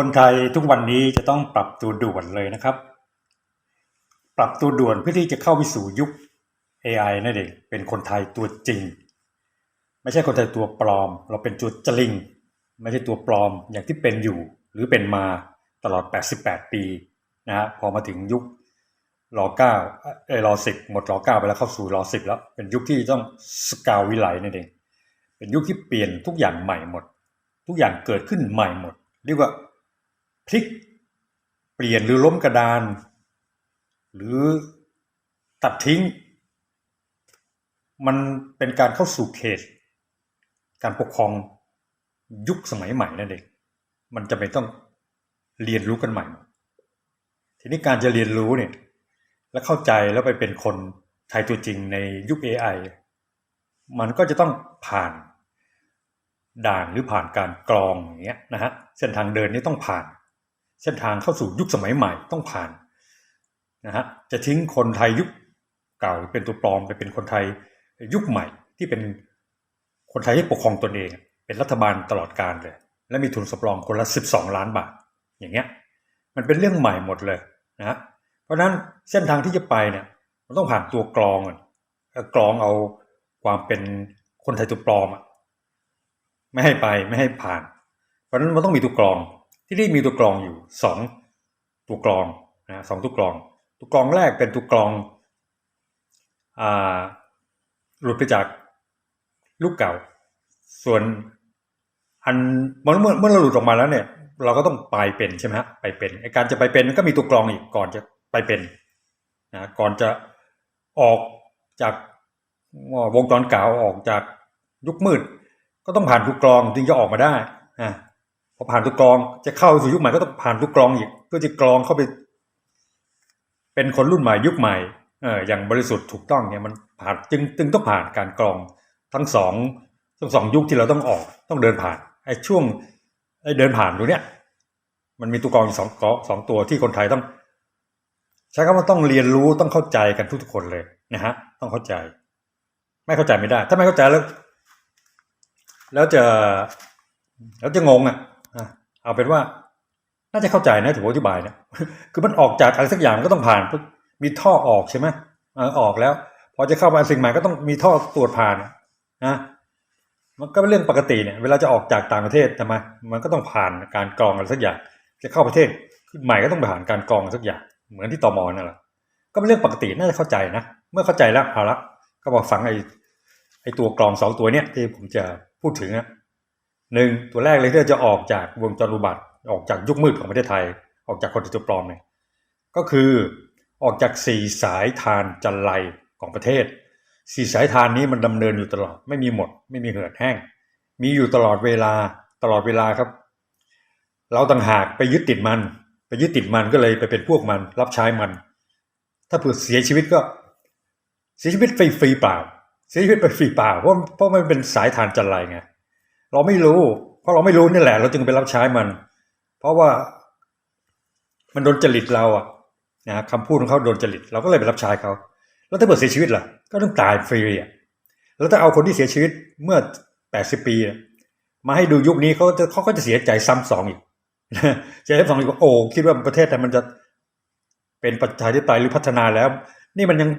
คนไทยทุกวันนี้จะต้องปรับตัวด่วนเลยนะครับ ปรับตัวด่วนเพื่อที่จะเข้าไปสู่ยุค AI นั่นเองเป็นคนไทยตัวจริง ไม่ใช่คนไทยตัวปลอม เราเป็นตัวจริง ไม่ใช่ตัวปลอมอย่างที่เป็นอยู่ หรือเป็นมาตลอด 88 ปีนะฮะพอมาถึงยุครอเก้าเอรอสิบหมดรอเก้าไปแล้วเข้าสู่รอสิบแล้ว เป็นยุคที่ต้องสกาววิไลนั่นเอง เป็นยุคที่เปลี่ยนทุกอย่างใหม่หมด ทุกอย่างเกิดขึ้นใหม่หมด เรียกว่า พลิก เปลี่ยนหรือล้มกระดาน หรือตัดทิ้ง มันเป็นการเข้าสู่เขต การปกครองยุคสมัยใหม่นั่นเองมันจะเป็นต้องเรียนรู้กันใหม่ ทีนี้การจะเรียนรู้เนี่ย และเข้าใจแล้วไปเป็นคนไทยตัวจริงในยุค AI มันก็จะต้องผ่านด่านหรือผ่านการกรองอย่างเงี้ยนะฮะเส้นทางเดินนี้ต้องผ่าน เส้นทางเข้าสู่ยุคสมัยใหม่ต้องผ่านนะฮะจะทิ้งคนไทยยุคเก่าเป็นตัวปลอมไปเป็นคนไทยยุคใหม่ที่เป็นคนไทยที่ปกครองตนเอง เป็นรัฐบาลตลอดการเลย และมีทุนสำรองคนละ 12 ล้านบาท อย่างเงี้ยมันเป็นเรื่องใหม่หมดเลยนะเพราะนั้นเส้นทางที่จะไปเนี่ยมันต้องผ่านตัวกรองก่อนกรองเอาความเป็นคนไทยตัวปลอมอะไม่ให้ไปไม่ให้ผ่าน เพราะนั้นมันต้องมีตัวกรอง ที่นี่มีตัวกรองอยู่สองตัวกรองนะสองตัวกรอง ตัวกรองแรกเป็นตัวกรองอ่าหลุดไปจากลูกเก่า ส่วนอันเมื่อเมื่อเมื่อเราหลุดออกมาแล้วเนี่ย เราก็ต้องไปเป็นใช่ไหมฮะไปเป็นไอการจะไปเป็นก็มีตัวกรองอีกก่อนจะไปเป็นนะก่อนจะออกจากวงจรเก่าออกจากยุคมืด ก็ต้องผ่านตัวกรองถึงจะออกมาได้อ่า พอผ่านตัวกรองจะเข้าสู่ยุคใหม่ก็ต้องผ่านตัวกรองอีกเพื่อจะกรองเข้าไป เป็นคนรุ่นใหม่ยุคใหม่เอออย่างบริสุทธิ์ถูกต้องเนี่ยมันผ่านจึงจึงต้องผ่านการกรองทั้งสองทั้งสองยุคที่เราต้องออกต้องเดินผ่านไอ้ช่วงไอ้เดินผ่านตรงเนี้ยมันมีตัวกรองสองกอสองตัวที่คนไทยต้อง ใช้คำว่าต้องเรียนรู้ต้องเข้าใจกันทุกๆคนเลยนะฮะ ต้องเข้าใจ ไม่เข้าใจไม่ได้ ถ้าไม่เข้าใจแล้ว แล้วจะแล้วจะงงอะอะ เอาเป็นว่าน่าจะเข้าใจนะถือว่าอธิบายนะคือมันออกจากอะไรสักอย่างก็ต้องผ่านมีท่อออกใช่ไหมออกแล้ว พอจะเข้ามาสิ่งใหม่ก็ต้องมีท่อตรวจผ่านนะมันก็เป็นเรื่องปกติเนี่ยเวลาจะออกจากต่างประเทศทำไมมันก็ต้องผ่านการกรองอะไรสักอย่าง จะเข้าประเทศใหม่ก็ต้องผ่านการกรองสักอย่าง เหมือนที่ตอมนั่นแหละก็เป็นเรื่องปกติน่าจะเข้าใจนะเมื่อเข้าใจแล้วเอาละก็มาฟังไอ้ไอ้ตัวกรองสองตัวเนี้ยที่ผมจะพูดถึงนะ หนึ่งตัวแรกเลยที่จะออกจากวงจรอุบัติออกจากยุคมืดของประเทศไทย ออกจากคนที่ตัวปลอมเนี่ยก็คือออกจากสี่สายทานจันไรของประเทศสี่สายทานนี้มันดำเนินอยู่ตลอดไม่มีหมด ไม่มีเหือดแห้ง มีอยู่ตลอดเวลาตลอดเวลาครับ เราต่างหากไปยึดติดมัน ไปยึดติดมันก็เลยไปเป็นพวกมัน รับใช้มัน ถ้าเผื่อเสียชีวิตก็เสียชีวิตฟรีฟรีเปล่า เสียชีวิตไปฟรีเปล่าเพราะเพราะมันเป็นสายทานจันไรไง เราไม่รู้ เพราะเราไม่รู้นี่แหละ เราจึงไปรับใช้มัน เพราะว่ามันโดนจริตเราอะนะคำพูดของเขาโดนจริต เราก็เลยไปรับใช้เขา แล้วถ้าเกิดเสียชีวิตล่ะ ก็ต้องตายฟรีอะแล้วถ้าเอาคนที่เสียชีวิตเมื่อแปดสิบปี มาให้ดูยุคนี้เขาจะเขาก็จะเสียใจซ้ำสองอีกเสียใจซ้ำสองอีกว่าโอ้คิดว่าประเทศไทยมันจะเป็นประชาธิปไตยหรือพัฒนาแล้ว นี่มันยัง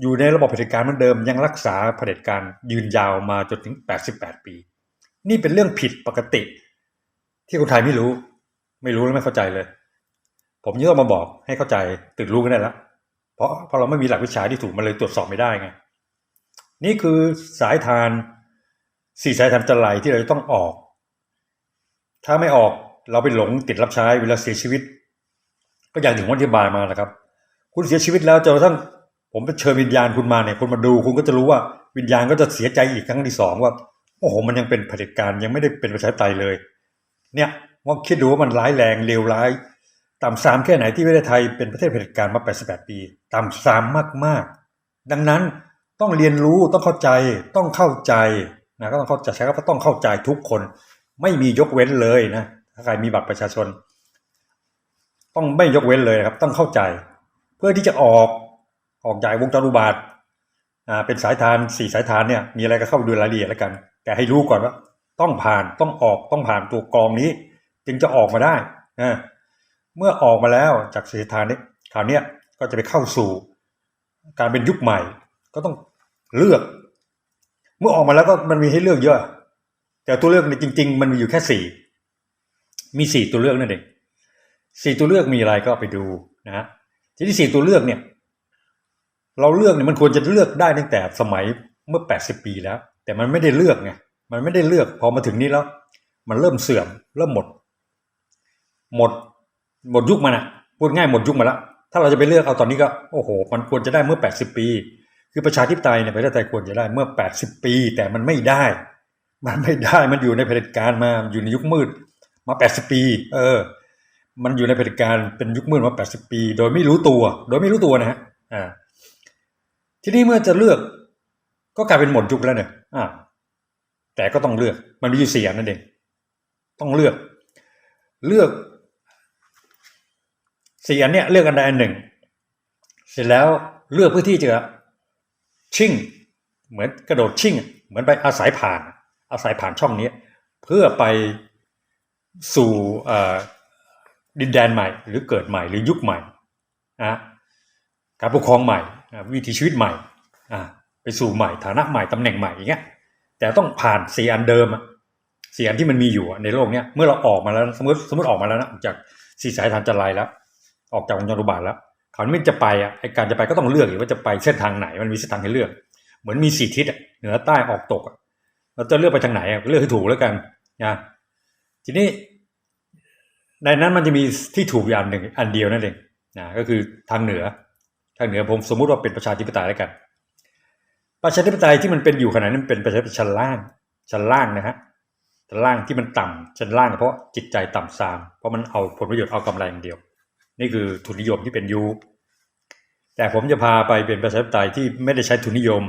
อยู่ในระบบเผด็จการเหมือนเดิมยังรักษาเผด็จการยืนยาวมาจนถึงแปดสิบแปดปี นี่เป็นเรื่องผิดปกติ ที่คนไทยไม่รู้ ไม่รู้และไม่เข้าใจเลย ผมยิ่งต้องมาบอกให้เข้าใจตื่นรู้กันได้แล้วเพราะเพราะเราไม่มีหลักวิชาที่ถูกมันเลยตรวจสอบไม่ได้ไงนี่คือสายทานสี่สายทานจันไรที่เราจะต้องออก ถ้าไม่ออกเราไปหลงติดรับใช้เวลาเสียชีวิต ก็อย่างถึงวันที่บายมานะครับ คุณเสียชีวิตแล้วจนกระทั่งผมไปเชิญวิญญาณคุณมาเนี่ยคุณมาดู คุณก็จะรู้ว่าวิญญาณก็จะเสียใจอีกครั้งที่สองว่า โอ้โหมันยังเป็นเผด็จการยังไม่ได้เป็นประชาธิปไตยเลย เนี่ยว่าคิดดูว่ามันร้ายแรงเลวร้ายต่ำซามแค่ไหนที่ประเทศไทยเป็นประเทศเผด็จการมา 88 ปีต่ำซามมากๆ ดังนั้นต้องเรียนรู้ต้องเข้าใจต้องเข้าใจนะก็ต้องเข้าใจใช้คำว่าต้องเข้าใจทุกคน ไม่มียกเว้นเลยนะถ้าใครมีบัตรประชาชน ต้องไม่ยกเว้นเลยครับ ต้องเข้าใจ เพื่อที่จะออกออกจากวงจรุบาทอ่าเป็นสายทานสี่สายทานเนี่ยมีอะไรก็เข้าไปดูรายละเอียดแล้วกันแต่ให้รู้ก่อนว่า ต้องผ่านต้องออกต้องผ่านตัวกรองนี้ จึงจะออกมาได้นะเมื่อออกมาแล้วจากเสถานนี้คราวเนี้ยก็จะไปเข้าสู่ การเป็นยุคใหม่ ก็ต้องเลือก เมื่อออกมาแล้วก็มันมีให้เลือกเยอะ แต่ตัวเลือกเนี่ยจริง ๆ มันมีอยู่แค่สี่มีสี่ตัวเลือกนั่นเองสี่ตัวเลือกมีอะไรก็ไปดูนะฮะทีนี้สี่ตัวเลือกเนี่ย เราเลือกเนี่ยมันควรจะเลือกได้ตั้งแต่สมัยเมื่อแปดสิบปีแล้ว แต่มันไม่ได้เลือกไงมันไม่ได้เลือกพอมาถึงนี้แล้ว มันเริ่มเสื่อม เริ่มหมด หมด หมดยุคมันอะพูดง่ายหมดยุคมาแล้วถ้าเราจะไปเลือกเอาตอนนี้ก็โอ้โห มันควรจะได้เมื่อแปดสิบปี คือประชาธิปไตยเนี่ยประชาธิปไตยควรจะได้เมื่อแปดสิบปี แต่มันไม่ได้ มันไม่ได้มันอยู่ในเผด็จการมาอยู่ในยุคมืด มาแปดสิบปี เออ มันอยู่ในเผด็จการเป็นยุคมืดมาแปดสิบปี โดยไม่รู้ตัว โดยไม่รู้ตัวนะฮะอ่าทีนี้เมื่อจะเลือกก็กลายเป็นหมดยุคแล้วเนี่ย อ่าแต่ก็ต้องเลือกมันมีอยู่สี่อันนั่นเองต้องเลือก เลือกสี่อันเนี้ยเลือกอันใดอันหนึ่ง เสร็จแล้วเลือกเพื่อที่จะชิ่ง เหมือนกระโดดชิ่ง เหมือนไปอาศัยผ่าน อาศัยผ่านช่องนี้เพื่อไปสู่ดินแดนใหม่ หรือเกิดใหม่หรือยุคใหม่นะการปกครองใหม่ วิถีชีวิตใหม่อะไป สู่ใหม่ฐานะใหม่ตำแหน่งใหม่อย่างเงี้ยแต่ต้องผ่านสี่อันเดิมอะสี่อันที่มันมีอยู่อะในโลกเนี้ยเมื่อเราออกมาแล้วสมมติสมมติออกมาแล้วนะจากสี่สายทานจันไรแล้ว ออกจากวงจรอุบาทแล้วคราวนี้มันจะไปอะไอการจะไปก็ต้องเลือกอยู่ว่าจะไปเส้นทางไหนมันมีเส้นทางให้เลือก เหมือนมีสี่ทิศอะเหนือใต้ออกตกอะเราจะเลือกไปทางไหนอะเลือกให้ถูกแล้วกันนะทีนี้ในนั้นมันจะมีที่ถูกอยู่อันหนึ่งอันเดียวนั่นเองนะก็คือทางเหนือ ทางเหนือผมสมมุติว่าเป็นประชาธิปไตยแล้วกัน ประชาธิปไตยที่มันเป็นอยู่ขณะนั้นเป็นประชาธิปไตยชั้นล่าง ชั้นล่างนะฮะชั้นล่างที่มันต่ำชั้นล่างเพราะจิตใจต่ำทราม เพราะมันเอาผลประโยชน์เอากำไรอย่างเดียว นี่คือทุนนิยมที่เป็นยูแต่ผมจะพาไปเป็นประชาธิปไตยที่ไม่ได้ใช้ทุนนิยม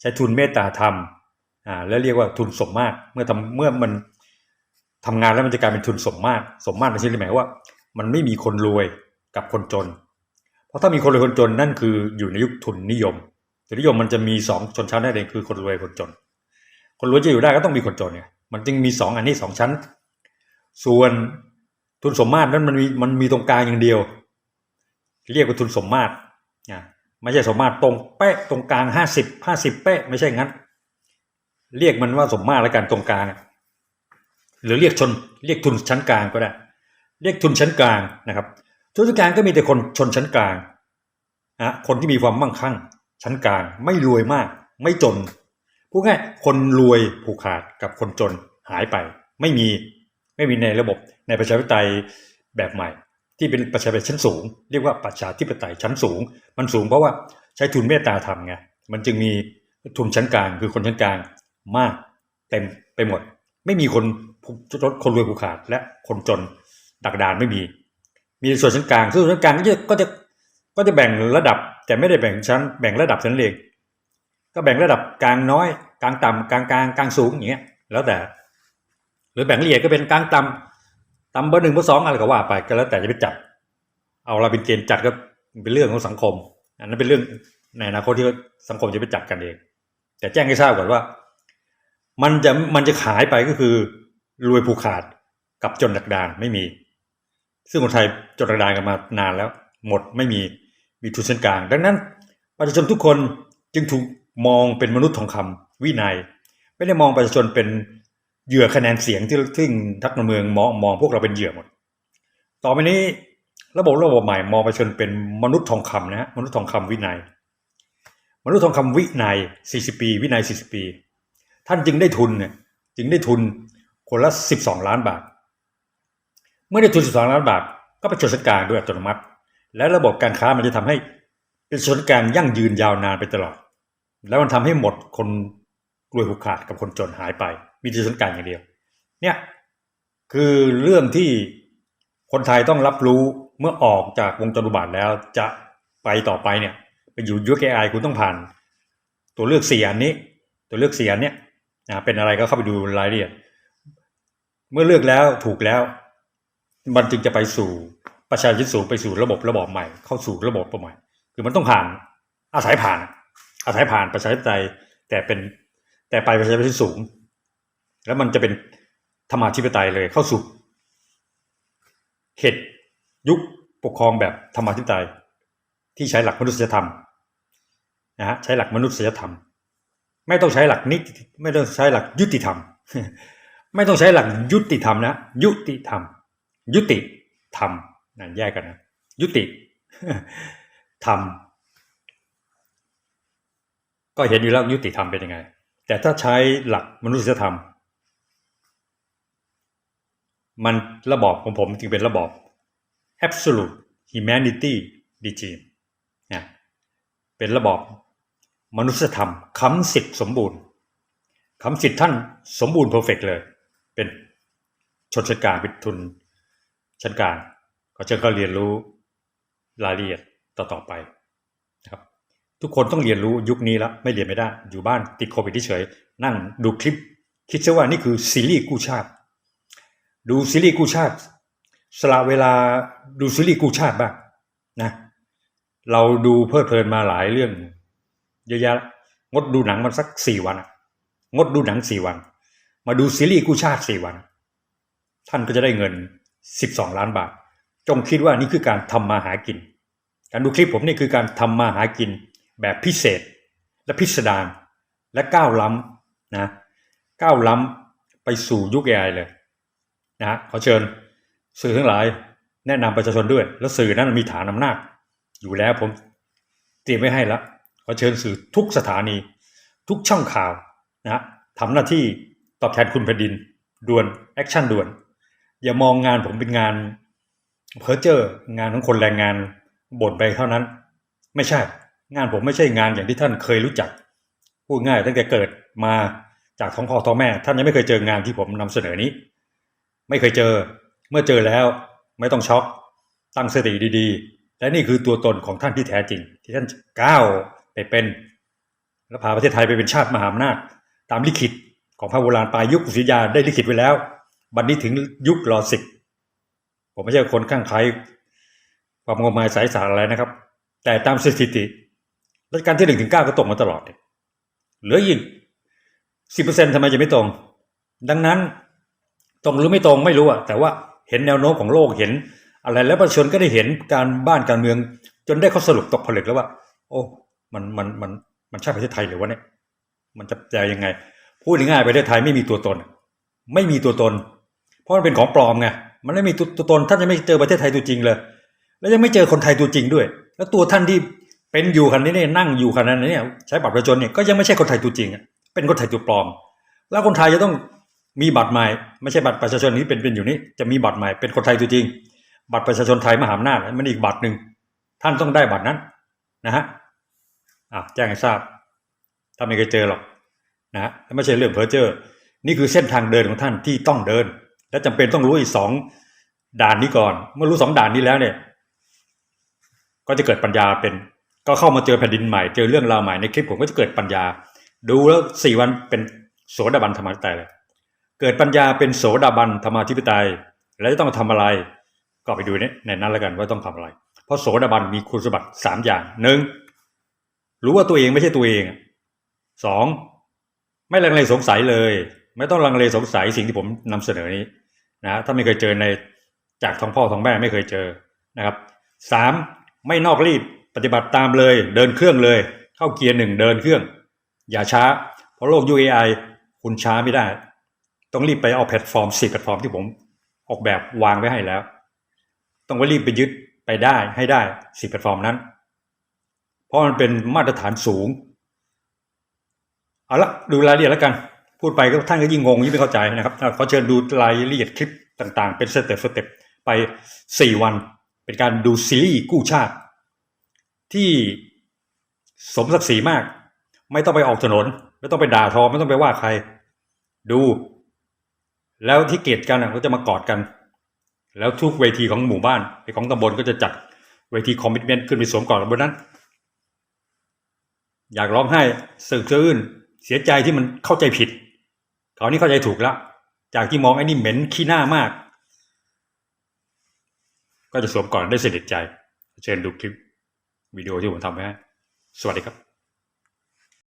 ใช้ทุนเมตตาธรรมอ่าแล้วเรียกว่าทุนสมมาตรเมื่อทำเมื่อมันทำงานแล้วมันจะกลายเป็นทุนสมมาตรสมมาตรในที่นี้หมายว่า มันไม่มีคนรวยกับคนจน เพราะถ้ามีคนรวยคนจนนั่นคืออยู่ในยุคทุนนิยม ทุนนิยมมันจะมีสองชนชั้นได้เลยคือคนรวยคนจน คนรวยจะอยู่ได้ก็ต้องมีคนจนไงมันจึงมีสองอันนี้สองชั้น ส่วนทุนสมมาตรนั้นมันมีมันมีตรงกลางอย่างเดียว เรียกว่าทุนสมมาตรนะไม่ใช่สมมาตรตรงเป๊ะตรงกลางห้าสิบห้าสิบเป๊ะไม่ใช่งั้น เรียกมันว่าสมมาตรแล้วกันตรงกลางหรือเรียกชนเรียกทุนชั้นกลางก็ได้ เรียกทุนชั้นกลางนะครับทุนชั้นกลางก็มีแต่คนชนชั้นกลางนะคนที่มีความมั่งคั่ง ชั้นกลางไม่รวยมาก ไม่จนพูดง่ายคนรวยผูกขาดกับคนจนหายไป ไม่มีไม่มีในระบบในประชาธิปไตยแบบใหม่ ที่เป็นประชาธิปไตยชั้นสูง เรียกว่าประชาธิปไตยชั้นสูง มันสูงเพราะว่าใช้ทุนเมตตาธรรมไงมันจึงมีทุนชั้นกลางคือคนชั้นกลางมากเต็มไปหมด ไม่มีคนลดคนรวยผูกขาดและคนจนดักดานไม่มี มีส่วนชั้นกลางส่วนชั้นกลางก็จะก็จะก็จะแบ่งระดับ แต่ไม่ได้แบ่งชั้นแบ่งระดับชั้นเองก็แบ่งระดับกลางน้อยกลางต่ำกลางกลางกลางสูงอย่างเงี้ยแล้วแต่ หรือแบ่งละเอียดก็เป็นกลางต่ำต่ำเบอร์หนึ่งเบอร์สองอะไรก็ว่าไปก็แล้วแต่จะไปจัดเอาเราเป็นเกณฑ์จัดก็เป็นเรื่องของสังคม อันนั้นเป็นเรื่องในอนาคตที่สังคมจะไปจัดกันเอง แต่แจ้งให้ทราบก่อนว่า มันจะมันจะขายไปก็คือรวยผูกขาดกับจนดักดานไม่มี ซึ่งคนไทยจนดักดานกันมานานแล้ว หมดไม่มี มีทุนชั้นกลาง ดังนั้นประชาชนทุกคนจึงถูกมองเป็นมนุษย์ทองคำวินัย ไม่ได้มองประชาชนเป็นเหยื่อคะแนนเสียงที่ที่ทักการเมืองมองมองพวกเราเป็นเหยื่อหมด ต่อไปนี้ระบบระบบใหม่มองประชาชนเป็นมนุษย์ทองคำนะฮะมนุษย์ทองคำวินัย มนุษย์ทองคำวินัย 40 ปี วินัย 40 ปี ท่านจึงได้ทุนเนี่ยจึงได้ทุนคนละ 12 ล้านบาท เมื่อได้ทุน 12 ล้านบาท ก็เป็นชนชั้นกลางด้วยอัตโนมัติ และระบบการค้ามันจะทำให้เป็นชนชั้นกลางยั่งยืนยาวนานไปตลอด แล้วมันทำให้หมดคนรวยผูกขาดกับคนจนหายไป มีชนชั้นกลางอย่างเดียว เนี่ยคือเรื่องที่คนไทยต้องรับรู้เมื่อออกจากวงจรุบาทแล้วจะไปต่อไปเนี่ยไปอยู่ยุคไอคุณต้องผ่าน ตัวเลือกสี่อันนี้ ตัวเลือกสี่อันเนี้ยนะเป็นอะไรก็เข้าไปดูรายละเอียด เมื่อเลือกแล้วถูกแล้ว มันจึงจะไปสู่ ประชาชนสูงไปสู่ระบบระบอบใหม่ เข้าสู่ระบบใหม่ คือมันต้องผ่านอาศัยผ่าน อาศัยผ่านประชาธิปไตยแต่เป็นแต่ไปประชาธิปไตยสูง แล้วมันจะเป็นธรรมาธิปไตยเลยเข้าสู่เหตุยุคปกครองแบบธรรมาธิปไตย ที่ใช้หลักมนุษยธรรมนะฮะใช้หลักมนุษยธรรม ไม่ต้องใช้หลักนิติไม่ต้องใช้หลักยุติธรรม ไม่ต้องใช้หลักยุติธรรมนะยุติธรรม ยุติธรรม นั่นแยกกันนะยุติธรรมก็เห็นอยู่แล้วยุติธรรมเป็นยังไง แต่ถ้าใช้หลักมนุษยธรรม มันระบอบของผมจึงเป็นระบอบ absolute humanity regime นะเป็นระบอบมนุษยธรรมคำสิทธิ์สมบูรณ์คำสิทธิ์ท่านสมบูรณ์เพอร์เฟกเลย เป็นชนชั้นกลางเป็นทุนชั้นกลาง ก็จะก็เรียนรู้รายละเอียดต่อๆไปนะครับ ทุกคนต้องเรียนรู้ยุคนี้แล้วไม่เรียนไม่ได้ อยู่บ้านติดโควิดเฉยนั่งดูคลิป คิดซะว่านี่คือซีรีส์กู้ชาติ ดูซีรีส์กู้ชาติ สละเวลาดูซีรีส์กู้ชาติบ้างนะเราดูเพลิดเพลินมาหลายเรื่องเยอะแยะงดดูหนังมันสักสี่วันงดดูหนังสี่วัน มาดูซีรีส์กู้ชาติสี่วัน ท่านก็จะได้เงินสิบสองล้านบาท จงคิดว่านี่คือการทำมาหากิน การดูคลิปผมนี่คือการทำมาหากินแบบพิเศษ และพิสดารและก้าวล้ำนะก้าวล้ำไปสู่ยุค AI เลยนะฮะขอเชิญสื่อทั้งหลายแนะนำประชาชนด้วย แล้วสื่อนั้นมีฐานอำนาจอยู่แล้วผมเตรียมไว้ให้แล้วขอเชิญสื่อทุกสถานี ทุกช่องข่าวนะทำหน้าที่ตอบแทนคุณแผ่นดินด่วนแอคชั่นด่วน อย่ามองงานผมเป็นงาน เพอเจอร์งานของคนแรงงานบ่นไปเท่านั้น ไม่ใช่ งานผมไม่ใช่งานอย่างที่ท่านเคยรู้จัก พูดง่ายตั้งแต่เกิดมาจากท้องพ่อท้องแม่ ท่านยังไม่เคยเจองานที่ผมนำเสนอนี้ ไม่เคยเจอ เมื่อเจอแล้ว ไม่ต้องช็อก ตั้งสติดีๆ และนี่คือตัวตนของท่านที่แท้จริง ที่ท่านก้าวไปเป็นและพาประเทศไทยไปเป็นชาติมหาอำนาจตามลิขิตของพระโบราณปลายยุคสุริยาได้ลิขิตไว้แล้ว บัดนนี้ถึงยุครอสิก ผมไม่ใช่คนข้างใครความงมงายสายสารอะไรนะครับ แต่ตามสถิติรัชกาลที่หนึ่งถึงเก้าก็ตกมาตลอดเนี่ยหลืออีกสิบเปอร์เซ็นต์ทำไมจะไม่ตรง ดังนั้นตรงหรือไม่ตรงไม่รู้อะแต่ว่าเห็นแนวโน้มของโลกเห็น อะไรแล้วประชาชนก็ได้เห็นการบ้านการเมือง จนได้ข้อสรุปตกผลึกแล้วว่า โอ้มันมันมันมันใช่ประเทศไทยหรือวะเนี่ยมันจะจะยังไง พูดง่ายๆประเทศไทยไม่มีตัวตน ไม่มีตัวตน เพราะมันเป็นของปลอมไง มันไม่มีตัวตนท่านจะไม่เจอประเทศไทยตัวจริงเลย แล้วยังไม่เจอคนไทยตัวจริงด้วย แล้วตัวท่านที่เป็นอยู่คันนี้เนี่ยนั่งอยู่คันนั้นเนี่ยใช้บัตรประชาชนเนี่ยก็ยังไม่ใช่คนไทยตัวจริงเป็นคนไทยตัวปลอม แล้วคนไทยจะต้องมีบัตรใหม่ไม่ใช่บัตรประชาชนนี้เป็นเป็นอยู่นี้จะมีบัตรใหม่เป็นคนไทยตัวจริง บัตรประชาชนไทยมหาอำนาจมันอีกบัตรหนึ่งท่านต้องได้บัตรนั้นนะฮะอะแจ้งให้ทราบถ้าไม่เคยเจอหรอกนะฮะไม่ใช่เรื่องเพ้อเจ้อนี่คือเส้นทางเดินของท่านที่ต้องเดิน และจำเป็นต้องรู้อีกสองด่านนี้ก่อน เมื่อรู้สองด่านนี้แล้วเนี่ย ก็จะเกิดปัญญาเป็น ก็เข้ามาเจอแผ่นดินใหม่เจอเรื่องราวใหม่ในคลิปผมก็จะเกิดปัญญา ดูแล้วสี่วันเป็นโสดาบันธรรมธิปไตยเลยเกิดปัญญาเป็นโสดาบันธรรมธิปไตย แล้วจะต้องทำอะไร ก็ไปดูนี่ในนั้นแล้วกันว่าต้องทำอะไร เพราะโสดาบันมีคุณสมบัติสามอย่างหนึ่งรู้ว่าตัวเองไม่ใช่ตัวเองสองไม่ลังเลสงสัยเลย ไม่ต้องลังเลสงสัยสิ่งที่ผมนำเสนอนี้นะถ้าไม่เคยเจอในจากท้องพ่อท้องแม่ไม่เคยเจอนะครับสามไม่นอกรีบปฏิบัติตามเลย เดินเครื่องเลย เข้าเกียร์หนึ่งเดินเครื่อง อย่าช้า เพราะโลก UAI คุณช้าไม่ได้ ต้องรีบไปเอาแพลตฟอร์มสี่แพลตฟอร์มที่ผมออกแบบวางไว้ให้แล้ว ต้องไปรีบไปยึดไปได้ให้ได้สี่แพลตฟอร์มนั้น เพราะมันเป็นมาตรฐานสูง เอาละดูรายละเอียดแล้วกัน พูดไปก็ท่านก็ยิ่งงงยิ่งไม่เข้าใจนะครับขอเชิญดูรายละเอียดคลิปต่างๆ เป็นสเต็ปสเต็ปไปสี่วัน เป็นการดูซีรีส์กู้ชาติ ที่สมศักดิ์ศรีมาก ไม่ต้องไปออกถนน ไม่ต้องไปด่าทอไม่ต้องไปว่าใคร ดู แล้วที่เกลียดกันก็จะมากอดกัน แล้วทุกเวทีของหมู่บ้านไอของตำบลก็จะจัดเวทีคอมมิชเมนต์ขึ้นไปสวมกอดบนนั้น อยากร้องไห้สึกสะอื้นเสียใจที่มันเข้าใจผิด คราวนี้เข้าใจถูกแล้ว จากที่มองไอ้นี่เหม็นขี้หน้ามาก ก็จะสวมก่อนได้เสด็จใจ เชิญดูคลิปวิดีโอที่ผมทำไว้สวัสดีครับ